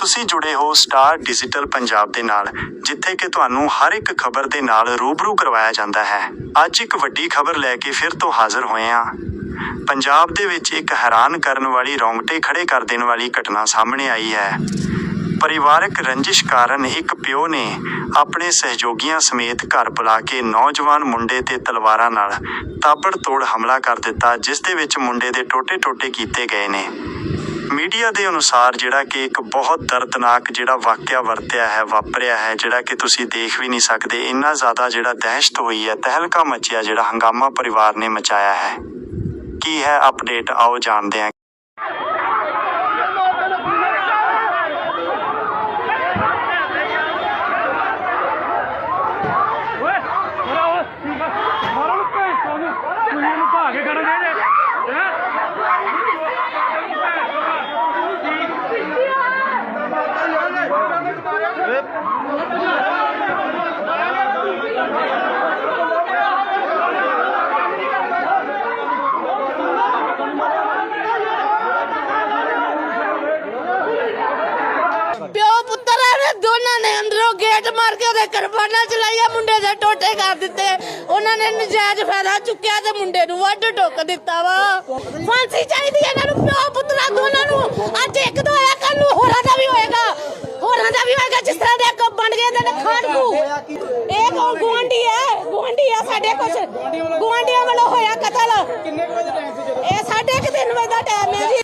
ਤੁਸੀਂ ਜੁੜੇ ਹੋ ਸਟਾਰ ਡਿਜੀਟਲ ਪੰਜਾਬ ਦੇ ਨਾਲ, ਜਿੱਥੇ ਕਿ ਤੁਹਾਨੂੰ ਹਰ ਇੱਕ ਖਬਰ ਦੇ ਨਾਲ ਰੂਬਰੂ ਕਰਵਾਇਆ ਜਾਂਦਾ ਹੈ। ਅੱਜ ਇੱਕ ਵੱਡੀ ਖਬਰ ਲੈ ਕੇ ਫਿਰ ਤੋਂ ਹਾਜ਼ਰ ਹੋਏ ਹਾਂ। ਪੰਜਾਬ ਦੇ ਵਿੱਚ ਇੱਕ ਹੈਰਾਨ ਕਰਨ ਵਾਲੀ ਰੌਂਗਟੇ ਖੜੇ ਕਰ ਦੇਣ ਵਾਲੀ ਘਟਨਾ ਸਾਹਮਣੇ ਆਈ ਹੈ। ਪਰਿਵਾਰਕ ਰੰਜਿਸ਼ ਕਾਰਨ ਇੱਕ ਪਿਓ ਨੇ ਆਪਣੇ ਸਹਿਯੋਗੀਆਂ ਸਮੇਤ ਘਰ ਬੁਲਾ ਕੇ ਨੌਜਵਾਨ ਮੁੰਡੇ ਤੇ ਤਲਵਾਰਾਂ ਨਾਲ ਤਾਬੜਤੋੜ ਹਮਲਾ ਕਰ ਦਿੱਤਾ, ਜਿਸ ਦੇ ਵਿੱਚ ਮੁੰਡੇ ਦੇ ਟੋਟੇ-ਟੋਟੇ ਕੀਤੇ ਗਏ ਨੇ। ਮੀਡੀਆ ਦੇ ਅਨੁਸਾਰ ਜਿਹੜਾ ਕਿ ਇੱਕ ਬਹੁਤ ਦਰਦਨਾਕ ਜਿਹੜਾ ਵਾਕਿਆ ਵਰਤਿਆ ਹੈ, ਵਾਪਰਿਆ ਹੈ, ਜਿਹੜਾ ਕਿ ਤੁਸੀਂ ਦੇਖ ਵੀ ਨਹੀਂ ਸਕਦੇ, ਇੰਨਾ ਜ਼ਿਆਦਾ ਜਿਹੜਾ ਦਹਿਸ਼ਤ ਹੋਈ ਹੈ, ਤਹਿਲਕਾ ਮਚਿਆ ਜਿਹੜਾ ਹੰਗਾਮਾ ਪਰਿਵਾਰ ਨੇ ਮਚਾਇਆ ਹੈ। ਕੀ ਹੈ ਅਪਡੇਟ ਆਓ ਜਾਣਦੇ ਹਾਂ ਓਏ ਮਾਰਾ ਓਏ ਮਾਰਾ ਨੂੰ ਭੇਜ ਤਾ ਉਹਨੂੰ ਤੁਸੀਂ ਇਹਨੂੰ ਭਾ ਕੇ ਖੜਾ ਦੇ ਦੇ ਹੈਂ? ਪਿਓ ਪੁੱਤਰ ਨੇ ਦੋਨਾਂ ਨੇ ਅੰਦਰੋਂ ਗੇਟ ਮਾਰ ਕੇ ਉਹਦੇ ਕਰਬਾਨਾ ਚਲਾਈਆ ਮੁੰਡੇ ਦੇ ਟੋਟੇ ਕਰ ਦਿੱਤੇ। ਉਹਨਾਂ ਨੇ ਨਜਾਇਜ਼ ਫਾਇਦਾ ਚੁੱਕਿਆ ਤੇ ਮੁੰਡੇ ਨੂੰ ਵੱਢ ਟੋਕ ਦਿੱਤਾ ਵਾ। ਫਾਂਸੀ ਚਾਹੀਦੀ ਇਹਨਾਂ ਨੂੰ, ਪਿਓ ਪੁੱਤਰਾ ਦੋਨਾਂ ਨੂੰ ਅੱਜ ਇੱਕ ਦੋ ਹੋਇਆ ਕੱਲ ਨੂੰ ਹੋਰਾਂ ਦਾ ਵੀ ਹੋਏਗਾ ਹੋਰਾਂ ਦਾ ਵੀ ਹੋਏਗਾ ਜਿਸ ਤਰ੍ਹਾਂ ਦੇ ਅੱਗੋਂ ਬਣ ਗਏ ਤੇ ਖਾੜਕੂ ਇਹ ਕੌਣ ਗੁਆਂਢੀ ਹੈ ਗੁਆਂਢੀ ਆ ਸਾਡੇ ਕੁਛ। ਗੁਆਂਢੀਆਂ ਵੱਲੋਂ ਹੋਇਆ ਕਤਲ। ਕਿੰਨੇ ਕੁ ਵਜੇ ਟਾਈਮ ਸੀ ਜਦੋਂ? ਇਹ ਸਾਢੇ ਕੁ ਤਿੰਨ ਵਜੇ ਦਾ ਟਾਈਮ ਹੈ ਜੀ।